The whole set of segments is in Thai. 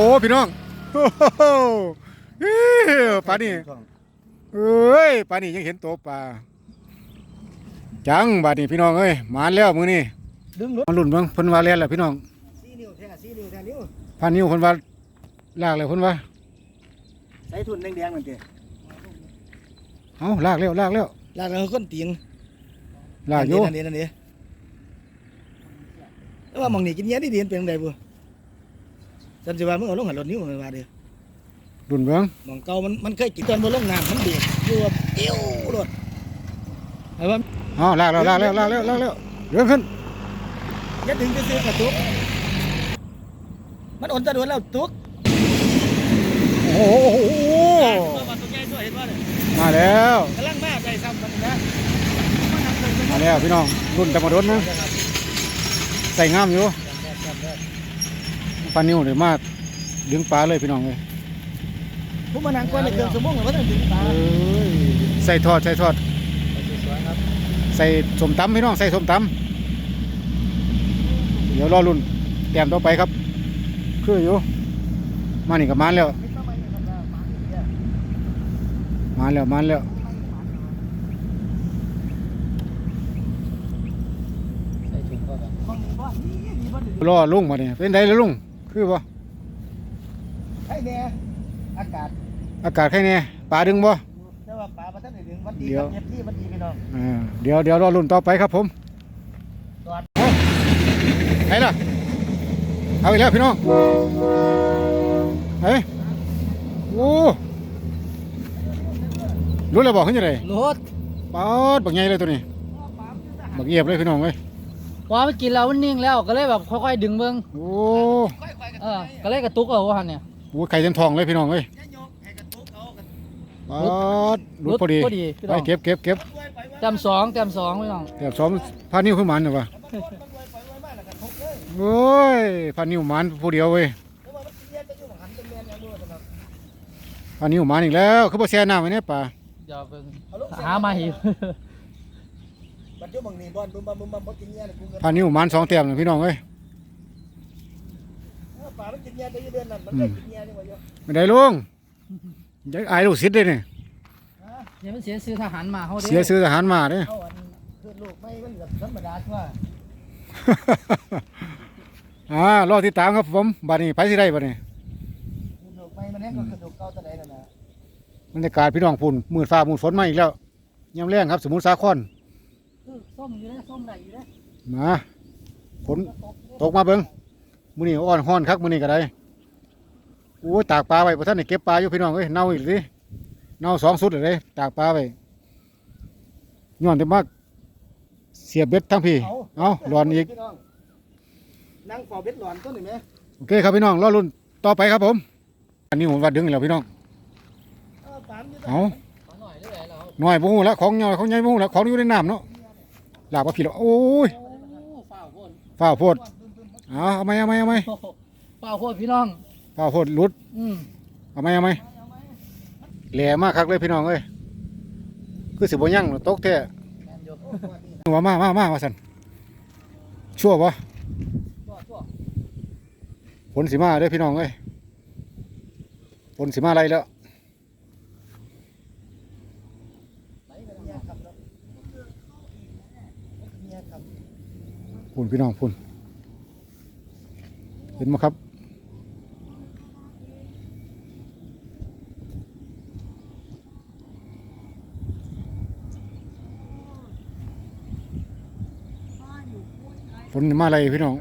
โอ้พี่น้องโอ้โหเอ้ยปลานี่เอ้ยปลานี่ยังเห็นตัวปลาจังบาดนี้พี่น้องเอ้ยมาแล้วมื้อนี้ดึงรถมาลุ้นเบิ่งเพิ่นว่าแล้วล่ะพี่น้องสี่นิ้วแท้สี่นิ้วแท้นิ้วพันนิ้วเพิ่นว่าลากแล้วเพิ่นว่าใส่ทุนแดงๆนั่นเด้เอ้าลากแล้วลากแล้วลากแล้วคนเตียงลากอยู่นั่นเด้นั่นเด้แต่ว่าหมองนี่กินเยอะดีๆเป็นจังไดบ่ ฉันสิว่ามึงเอาลงหันรถนิ้วมันว่าเด้อลุ้นเบิ่งหมองเก่ามันมันเคยกินตอนบ่ลงน้ำมันเบรกอยู่ว่าเอี้ยวรถเอาว่าเอ้าลากแล้วลากแล้วลากแล้วลากแล้วเดินขึ้นอย่าดึงจะซื้อกระตุกมันอ่อนจะโดนแล้วตุกโอ้โหตัวมันตัวใหญ่ตัวเห็นบ่เนี่ยมาแล้วกำลังมาใจซ้ำมันนะมาแล้วพี่น้องรุ่นตะมาดนนะใส่งามอยู่ ปลานิ้วเดี๋ยวมาดึงปลาเลยพี่น้องเลยผู้มานั่งกวนในเครื่องสมองว่าต้องถึงตาเอ้ยใส่ทอดใส่ทอด สวยครับใส่สมตำพี่น้องใส่สมตำเดี๋ยวรอรุ่นแต้มต่อไปครับ คืออยู่ มานี่กับมาแล้วมาแล้วมาแล้วรอลุงมาเนี่ยเป็นไดแล้วลุง คือบ่ไอ้เนี่ยอากาศอากาศแค่นี้ปลาดึงบ่ แต่ว่าปลาประทันได้ถึงวันดีเดี๋คยวรับเย็บที่วันดีพี่น้องเออเดี๋ยวเดี๋ยวรอรุ่นต่อไปครับผมตอดไหนล่ะ เอาอีกแล้วพี่น้องเฮ้ยโอ้รู้แล้วบอกขึ้นยังไงรถปอดบักใหญ่เลยตัวนี้บักเอียบเลยพี่น้องเอ้ย พอมันกินแล้วมันนิ่งแล้วก็เลยแบบค่อยๆดึงเบิ้งโอ้เออก็เลยกระตุกเอาว่าหันเนี่ยโหไข่เต็มทองเลยพี่น้องเอ้ยปอดหลุดพอดีพอดีพี่ไปน้องเก็บเก็บเก็บแต้มสองแต้มสองพี่น้องแถบสองพานิ้วขึ้นมันเหรอวะโอ้ยพานิ้วมันผู้เดียวเว้ยพานิ้วมันอีกแล้วคือบ่แช่น้ำไว้เนี่ยป่า เดี๋ยวเบิ่งหามาหิว บัดจุบังนี่บอลบึมบัมบึมบัมบ่กินเงี้ยนะกูเงินพานิ้วมันสองเต็มเลยพี่น้องเอ้ยปลามันกินเงี้ยได้เดือนนั้นมันเคยกินเงี้ยนี่ว่าอยู่ไม่ได้ลุงอยังอายลูกศิษย์เลยเนี่ยเดี๋ยวมันเสียซื้อทหารมาเขาเด้เสียซื้อทหารมาเนี่ยเอาอันคือลูกไม่มันแบบธรรมดาทั่วอ่ารอติดตามครับผมบัดนี้ไปสิได้บัดนี้คือลูกไม่มันแห้งก็คือลูกเก่าตะไดนั่นน่ะบรรยากาศพี่น้องพุ่นมืดฟ้ามืดฝนมาอีกแล้วยามแรงครับ สมุทรสาครคือ ส้มอยู่นะส้มได้อยู่นะมาฝนตกมาเบิ่งมื้อนี้อ่อนฮ้อนคักมื้อนี้ก็ได้โอ้ยตากปลาไว้บ่ทันได้เก็บปลาอยู่พี่น้องเอ้ยเน่าอีกสิเน่าสองสุดเลยเด้ตากปลาไว้ย้อนแต่มากเสียบเบ็ดทั้งพี่เอาหลอนอีกพี่น้งนั่งเฝ้าเบ็ดหลอนต้นนี่ไหมโอเคครับพี่น้องรอรุ่นต่อไปครับผม อันนี้ผมว่าดึงอีกแล้วพี่น้องเออปลามันอยู่เอาขอหน่อยได้ไหมเราหน่อยบ่ฮู้แล้วของย่อยของใหญ่บ่ฮู้แล้วของอยู่ในน้ำเนาะ ลากมาผิดแล้วโอ้ยโอ้ฝ้าวโพดฝ้าวโพดเอาเอาไหมเอาไหมเอาไหมโอ้โหฝ้าวโพดพี่น้องฝ้าวโพดหลุดอืมเอาไหมเอาไหมแหล่มากคักเลยพี่น้องเอ้ยคือสิบ่ยั่งตกแท้แม่นอยู่ว่ามามามาว่าซั่นชั่วบ่ชั่วชั่วฝนสิมาเด้อพี่น้องเอ้ยฝนสิมาอะไรแล้ว เนี่ยครับแล้วเนี่ยครับ พุ่นพี่น้องพุ่นเห็นไหมครับ ฝนมาอะไรพี่น้อง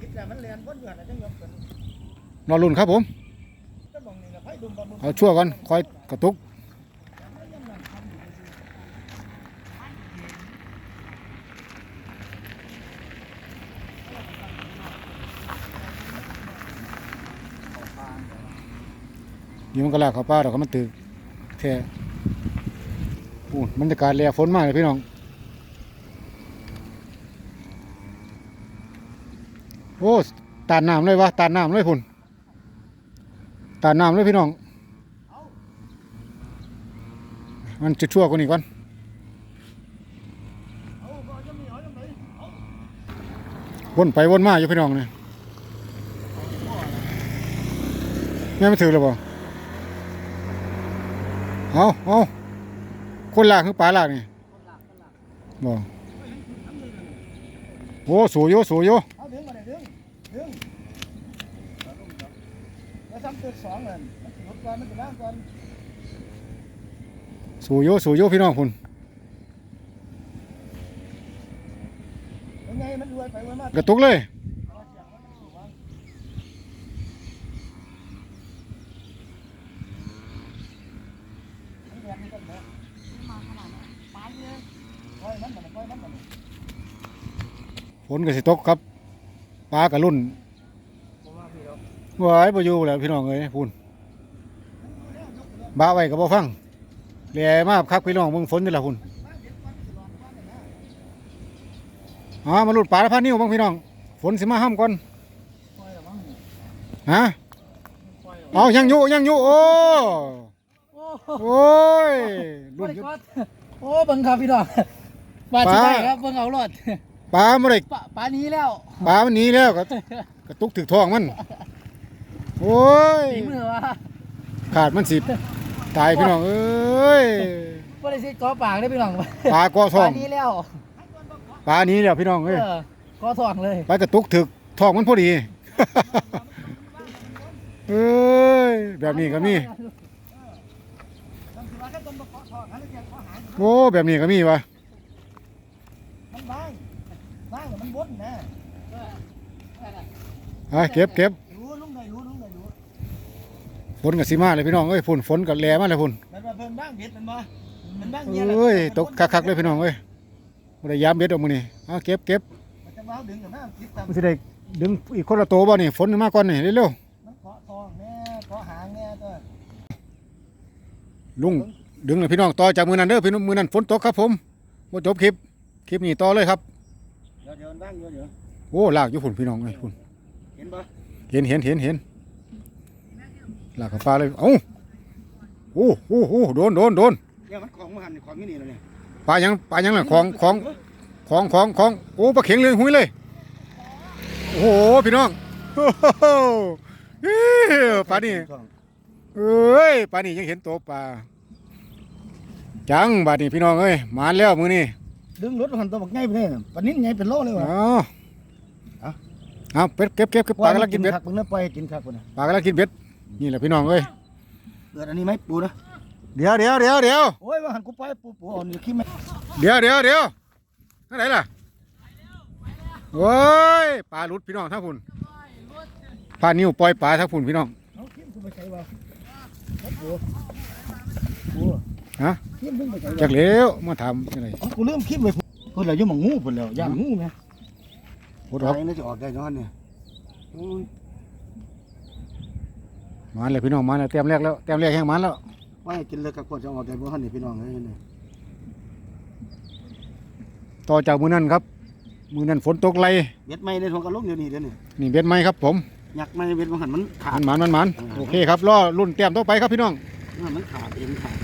คิดแต่มันเรียนบนอยู่หั่นรุ่นครับผม เอาชั่วก่อนคอยกระตุก นี่มันก็ลากเข้าป้าดอกมันตึกแท้อู้บรรยากาศแลฝนมากเลยพี่น้อง โอ้ตานน้ำเลยวะตานน้ำเลยพุ่นตานน้ำเลยพี่น้อง มันจะชั่วกว่านี้ก่อนว่อาจังได๋วนไปวนมาอยู่พี่น้องเนี่ยแม่ไม่ถือเปลยบ่ เอาเอาคนลากคือปลาลากนี่บ่โอ้สูโยสูโยเอาดึงมาเลยดึงดึงแล้วทำตัวสองเลยมันสิหลุดก่อนมันจะล้างก่อนสูโยสูโยพี่น้องพุ่นยังไงมันรวยไปรวยมากกระตุกเลย แบบนี้ก็แบบมาขนาดนี้ไปเลยปล่อยมันมันปล่อยมันมัน ฝนก็สิตกครับปลากระลุ่นผมว่าพี่เราวายบ่อยู่แล้วพี่น้องเอ้ยพุ่นบ้าไว้ก็บ่ฟังแหล่มากครับพี่น้องเบิ่งฝนนี่ล่ะพุ่นอ๋อมาลุดปลาแล้วพานิ้วบ้างพี่น้อง ฝนสิมาห้ามก่อนปล่อยหรอมั้งฮะปล่อยหรอเอายังอยู่ยังอยู่โอ้โอ้โอ้ยรุ่รุ่นนอยู่โอ้เบิ่งครับพี่น้องปลาปลาชิได้ครับเบิ่งเอารอด ปลาบ่ได้ปลาปลานี้แล้วปลามันหนีแล้วก็กระตุกถึกท้องมัน โอ้ยตีมือวะขาดมันสิตายพี่น้องเอ้ยบ่ได้สิกอปากได้พี่น้องปลากอปท้อลางนี้แล้วปลาหนี้แล้วพี่น้องเอเอ้ยอกอทองเลยปลากระตุกถึกท้องมันพอดี เอ้ยแบบนี้ก็มีโอ้แบบนี้ก็มีวะ มันบ้างบ้างแล้วมันวนนะ อะเก็บเก็บรู้ลุงไหนรู้ลุงไหนรู้ฝนกับสีมาเลยพี่น้องเอ้ยฝนฝนกับแหลมาเลยฝนมันมาเพิ่มบ้างเบ็ดมันมามันบ้างเอเยอะ้ยตกคักๆเลยพี่น้องเอ้ยบ่ได้ยามเบ็ดออกมื้อนี้เอาเก็บเก็บมันจะมาดึงกับน้ำคิดตามมันสิได้ดึงอีกคนละโตวบ่นี่ฝนมาก่อนนี่เร็วมันเกาะทองแน่เกาะหางแน่ตัวๆลุงดึงเลยพี่น้องต่อจากมือนั้นเด้อพี่น้องมือนั้นฝนตกครับผมบ่จบคลิปคลิปนี้ต่อเลยครับเดี๋ยวเดี๋ยวบ้างเดี๋ยวเดี๋ยวโอ้ลากอยู่ฝุ่นพี่น้องเอ้ยฝุ่นเห็น ปะเห็นเห็นเห็นเห็นลากกับฟ้าเลยเอ้าโอ้โหโอ้โหโดนโดนโดนเนี่ยมันของมันหันของนี่นี่แล้วเนี่ยปลายังปลายังล่ะของของของของของโอ้ปลาเข็งเลยหุยเลย โอ้โหพี่น้องโอ้โหเอ้ยปลานี่เอ้ยปลานี่ยังเห็นตัวปลาจังบาดนี้พี่น้องเอ้ยมาแล้วมือนี่ดึงรถหันตัวบักไงไปเลยปนนี้ไงเป็นโลเลยวะเอาเอา เอาเป็ดเก็บเก็บเก็บปลากำลังกินเบ็ดคักมึงเนี่ยปล่อยให้กินคักคนน่ะปลากำลังกินเบ็ดนี่แหละพี่น้องเอ้ยเกิดอันนี้ไหมปูนะเดี๋ยวเดี๋ยวเดี๋ยวเดี๋ยวโอ้ยว่าหันกูปล่อยปูปูอ่อนอยู่ขี้แม่เดี๋ยวเดี๋ยวเดี๋ยวท่าไหนล่ะโอ้ยปลาหลุดพี่น้องทั้งพุ่นปลานิ้วปล่อยปลาทั้งพุ่นพี่น้องเอาขี้มกูไปใส่วะปูปูฮะขี้มมึงไปใส่จัวะกเลี้ยวมาทำอะไรอ๋อกูเริ่มขี้มไปพูดแล้วอยุ่งมังงูพูดแล้วย่างงูไหม พูดออกนี่จะออกได้ย้อนเนี่ยมาเลยพี่น้องมาเลยเต็มแรกแล้วเต็มแรกแห้งมันแล้วว่าให้กินเลยกับคนจะออกได้บ่ฮันนี่พี่น้องเอ้ยนี่ต่อจากมือนั้นครับ มือนั้นฝนตกไหลเบ็ดไม้ในทงกระลกเดี๋ยวนี้เดี๋ยวนี้นี่เบ็ดไม้ครับผมยักษ์ไม้เบ็ดมันหันมันขาด มันหมันมันหมันโอเคครับรอรุ่นเต็มต่อไปครับพี่น้องมันขาดเองขาด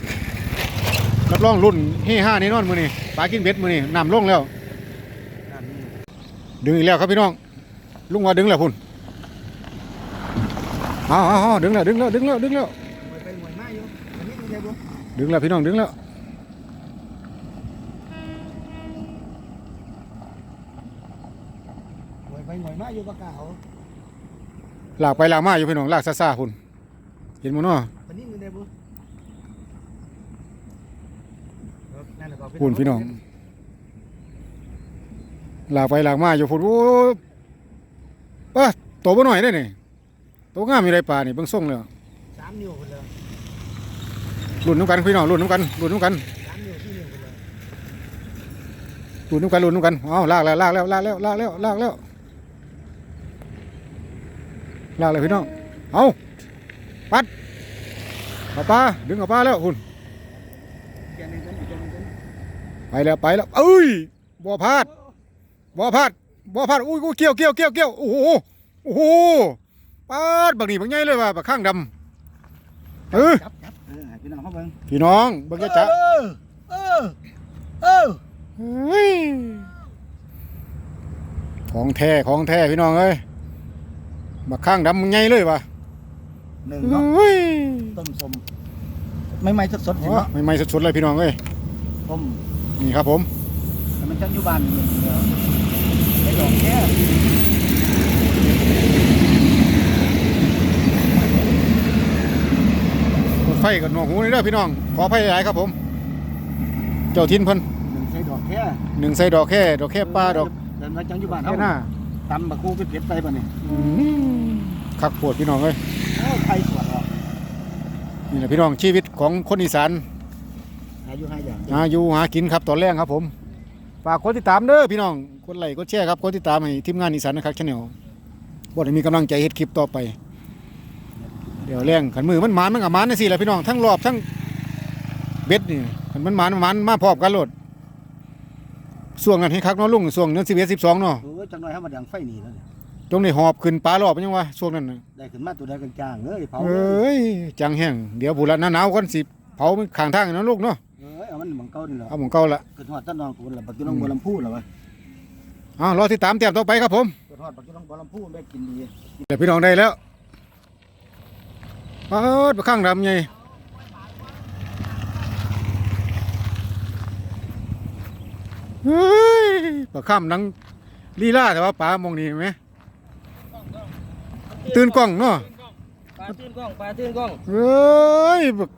รับรองรุ่นเฮ่ห้านี่นอนมือนี่ปลากินเบ็ดมือนี่น้ำลงแล้วขาดนี่ ดึงอีกแล้วครับพี่น้อง ลุงว่าดึงแล้วพุ่นเอาเอาเอาดึงแล้วดึงแล้วดึงแล้วดึงแล้วไปไปหมวยมาอยู่อันนี้ไม่ใช่บ่ดึงแล้วพี่น้องดึงแล้วหมวยไปหมวยมาอยู่ปากกาเขาลากไปลากมาอยู่พี่น้องลากซ่าๆพุ่นเห็นมั้เนาะอันนี้ไม่ได้บ่นั่นแหละก็พุ่นพี่น้อง ลากไปลากมาอยู่พุ่นโอ้ยเอ้อโตบ่หน่อยได้นี่โตงามอยู่ในป่านี่เบิ่งส่งแล้วสามนิ้วคนเลยรุ่นน้ำกันพี่น้องรุ่นน้ำกันรุ่นน้ำกันสามนิ้วสี่นิ้วคนเลยรุ่นน้ำกันรุ่นน้ำกันเอาลากแล้วลากแล้วลากแล้วลากแล้วลากแล้วลากเลยพี่น้องเอาปัดเอาปลาดึงเอาปลาแล้วพุ่นเดี๋ยวนี้กันเดี๋ยวนี้กันไปแล้วไปแล้วเอ้ยบ่พลาด บ่พลาดบ่พลาดอุ้ยอุ้ยเกี่ยวเกี่ยวเกี่ยวเกี่ยวโอ้โหโอ้โหปาดบักนี่บักใหญ่เลยว่ะบักข้างดำเออจับจับเออให้พี่น้องเขาเบิ่งพี่น้องเบิ่งจะจะเออเออเออเฮ้ยของแท้ของแท้พี่น้องเอ้ยบักข้างดำบักใหญ่เลยว่ะหนึ่งเฮเนาะ้ยต้มสมไม่ไม่สดสดๆสิโอ้เนาะใหม่ๆสดๆเลยพี่น้องเอ้ยต้มนี่ครับผมแต่ มันจังอยู่บ้านนี่เดียวไม่ดอกแค่รถไฟกับหนวกหูนี่เด้อพี่น้อง ขออภัยหลายครับผม เจ้าทินเพิ่นหนึ่งใส่ดอกแค่หนึ่งใส่ดอกแค่ดอกแค่ปลาดอกเดินมาจังอยู่บ้านแค่เฮาหน้าตำบักคูเผ็ดๆไปป่ะนี่อืมคักปวดพี่น้องเอ้ยโอ้ไทยสวนออกนี่แหละพี่น้องชีวิตของคนอีสานหาอยู่หาอย่างหาอยู่หากินครับตอนแรกครับผม ฝากกดติดตามเด้อพี่น้องกดไลค์กดแชร์ครับกดติดตามให้ทีมงานอีสานนะครับชาแนลบ่ได้มีกำลังใจเฮ็ดคลิปต่อไป เดี๋ยวแรงขันมือมันหมานมันกับหมานนี่สิแหละพี่น้องทั้งรอบทั้งเบ็ดนี่ขันมันหมานมันหมานมาพร้อมกันโลดส่วงนั้นให้คักเนาะลุงส่วงเดือน11 12เนาะโอ้ยจังหน่อยเฮามาดังไฟนี่แล้วนี่ตรงนี้หอบขึ้นปลารอบเป็นยังวะช่วงนั้นน่ะได้ขึ้นมาตัวใดกันจางเอ้ยเผาเอเลย้ยจังแห้งเดี๋ยวบุละหน้าหนาวก่อนสิเผามันข้างทางเนาะลูกเนาะเอ้ยเอา มันหมังเก่านี่แหละเอาหมองเก่าละเกิดฮอดต้นนองกูละบักอยู่น้องบัวลำพูแล้ววะอ้าวรอติดตามเตรียมต่อไปครับผมเกิดฮอดบักอยู่น้องบัวลำพูได้กินดีเดี๋ยวพี่น้องได้แล้วเปิดไปข้างดำไงเฮ้ยปลาข้ามนังลีลาแต่ว่าปลามองนี่เห็นไหมตื่นกล้องเนาะปลาตื้นกล้องปลาตื้นกล้องเฮ้ยบัก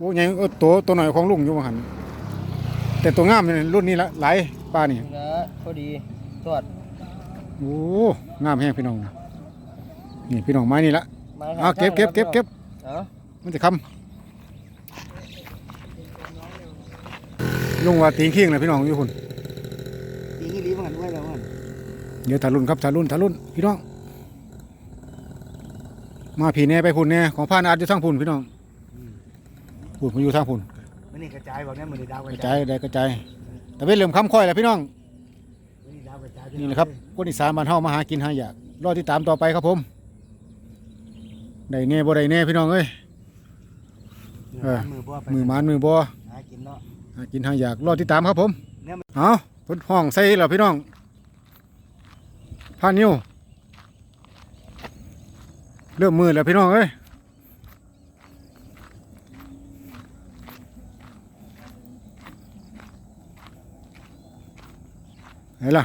โอ้ยงเออตัวตัวหน่อยของลุงอยู่มาหันแต่ตัวงามนี่รุ่นนี้ละหลายปลานี่นี่ละพอดีทอดโอ้งามแห้งพี่น้องนี่พี่น้องไม้นี่ละมาเอาเก็บเก็บเก็บเก็บเอามันจะคำลุงว่าตีงเคียงนะพี่น้องอยู่คุณปีนี้รีบมันด้วยแล้วมันเดี๋ยวทารุ่นครับทารุ่นทารุ่นพี่น้อง มาผีแน่ไปพุ่นแน่ของพานอาจจะทางพุ่นพี่น้อง พุ่นผมอยู่ทางพุ่นมันนี่กระจายบอกเนี่ยมันนี่ดาวกกระระจาจายยได้กระจายแต่เป็นเริ่มค้ำค่อยแล้วพี่น้อง มันนี่ดาวกระจายนี่แหละครับคนอีสานบ้านเฮามาหากินหาอยากรอติดตามต่อไปครับผมได้แน่บ่ได้แน่พี่น้องเอ้ย เออ มือบ่ไปมือหมานมือบ่หากินเนาะ หากินหาอยากรอติดตามครับผมเนี่ยมัน เอาเพิ่นห้องใส่แล้วพี่น้องผ่านนิ้วเริ่มมือแล้วพี่น้องเอ้ย ไหนล่ะ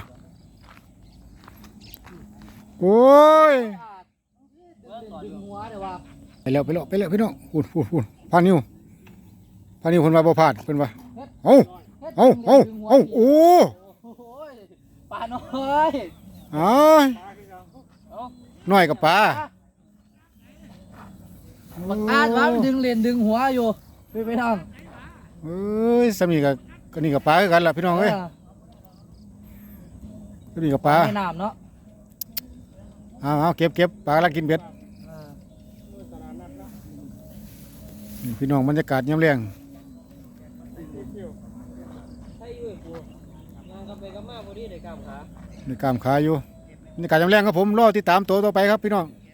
โอ้ยดึงหัวเดี๋ยวว่าไปแล้วไปแล้วไปแล้วพี่น้องพูดพูดพูดผ่านนิ้วผ่านนิ้วเพิ่นว่าบ่พลาดเพิ่นว่าเอ้าเอ้าเอ้าเอ้าโอ้โอ้ยปลาน้อยเอ้ยน้อยกับปลาบักอาดว่ามันดึงเลนดึงหัวอยู่ไปไปทางเอ้ยสามีกับก็นี่กับปลาคือกันล่ะพี่น้องเอ้ย ก็นี่กับปลาในน้ำเนาะเอาเอาเก็บเก็บปลากำลังกินเบ็ดเออนี่พี่น้องบรรยากาศยามแรงใช่อยู่ไอ้ปูงานกันไปกันมาพอดีได้กล้ามขาในกล้ามขาอยู่บรรยากาศยามแรงครับผมรอติดตามตัวต่อไปครับพี่น้องเ